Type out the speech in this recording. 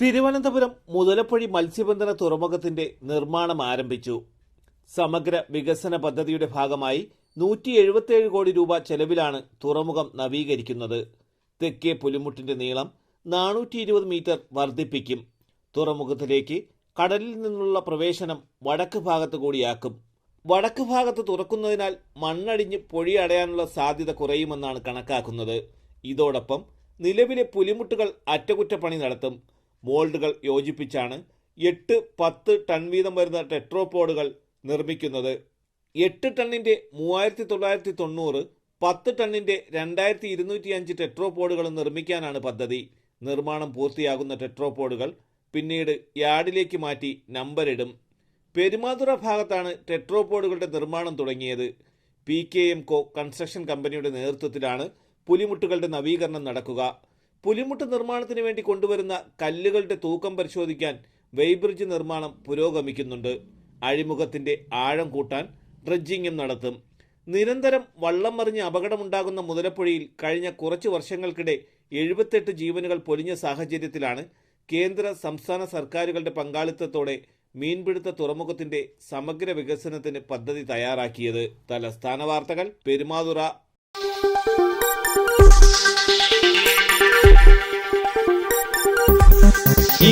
തിരുവനന്തപുരം മുതലപ്പൊഴി മത്സ്യബന്ധന തുറമുഖത്തിന്റെ നിർമ്മാണം ആരംഭിച്ചു. സമഗ്ര വികസന പദ്ധതിയുടെ ഭാഗമായി നൂറ്റി എഴുപത്തിയേഴ് കോടി രൂപ ചെലവിലാണ് തുറമുഖം നവീകരിക്കുന്നത്. തെക്കേ പുലിമുട്ടിന്റെ നീളം നാനൂറ്റി ഇരുപത് മീറ്റർ വർദ്ധിപ്പിക്കും. തുറമുഖത്തിലേക്ക് കടലിൽ നിന്നുള്ള പ്രവേശനം വടക്ക് ഭാഗത്ത് കൂടിയാക്കും. വടക്ക് ഭാഗത്ത് തുറക്കുന്നതിനാൽ മണ്ണടിഞ്ഞ് പൊഴി അടയാനുള്ള സാധ്യത കുറയുമെന്നാണ് കണക്കാക്കുന്നത്. ഇതോടൊപ്പം നിലവിലെ പുലിമുട്ടുകൾ അറ്റകുറ്റപ്പണി നടത്തും. മോൾഡുകൾ യോജിപ്പിച്ചാണ് എട്ട് പത്ത് ടൺ വീതം വരുന്ന ടെട്രോപോഡുകൾ നിർമ്മിക്കുന്നത്. എട്ട് ടണ്ണിന്റെ മൂവായിരത്തി തൊള്ളായിരത്തി തൊണ്ണൂറ് പത്ത് ടണ്ണിന്റെ രണ്ടായിരത്തി ഇരുന്നൂറ്റി അഞ്ച് ടെട്രോപോഡുകൾ നിർമ്മിക്കാനാണ് പദ്ധതി. നിർമ്മാണം പൂർത്തിയാകുന്ന ടെട്രോപോഡുകൾ പിന്നീട് യാർഡിലേക്ക് മാറ്റി നമ്പരിടും പെരുമാതുറ ഭാഗത്താണ് ടെട്രോപോഡുകളുടെ നിർമ്മാണം തുടങ്ങിയത്. P K M co construction കമ്പനിയുടെ നേതൃത്വത്തിലാണ് പുലിമുട്ടുകളുടെ നവീകരണം നടക്കുക. പുലിമുട്ട് നിർമ്മാണത്തിന് വേണ്ടി കൊണ്ടുവരുന്ന കല്ലുകളുടെ തൂക്കം പരിശോധിക്കാൻ വെയ്ബ്രിഡ്ജ് നിർമ്മാണം പുരോഗമിക്കുന്നുണ്ട്. അഴിമുഖത്തിന്റെ ആഴം കൂട്ടാൻ ഡ്രഡ്ജിങ്ങും നടത്തും. നിരന്തരം വള്ളം മറിഞ്ഞ് അപകടമുണ്ടാകുന്ന മുതലപ്പുഴയിൽ കഴിഞ്ഞ കുറച്ച് വർഷങ്ങൾക്കിടെ എഴുപത്തെട്ട് ജീവനുകൾ പൊലിഞ്ഞ സാഹചര്യത്തിലാണ് കേന്ദ്ര സംസ്ഥാന സർക്കാരുകളുടെ പങ്കാളിത്തത്തോടെ മീൻപിടുത്ത തുറമുഖത്തിന്റെ സമഗ്ര വികസനത്തിന് പദ്ധതി തയ്യാറാക്കിയത്. തലസ്ഥാന വാർത്തകൾ പെരുമാതുറ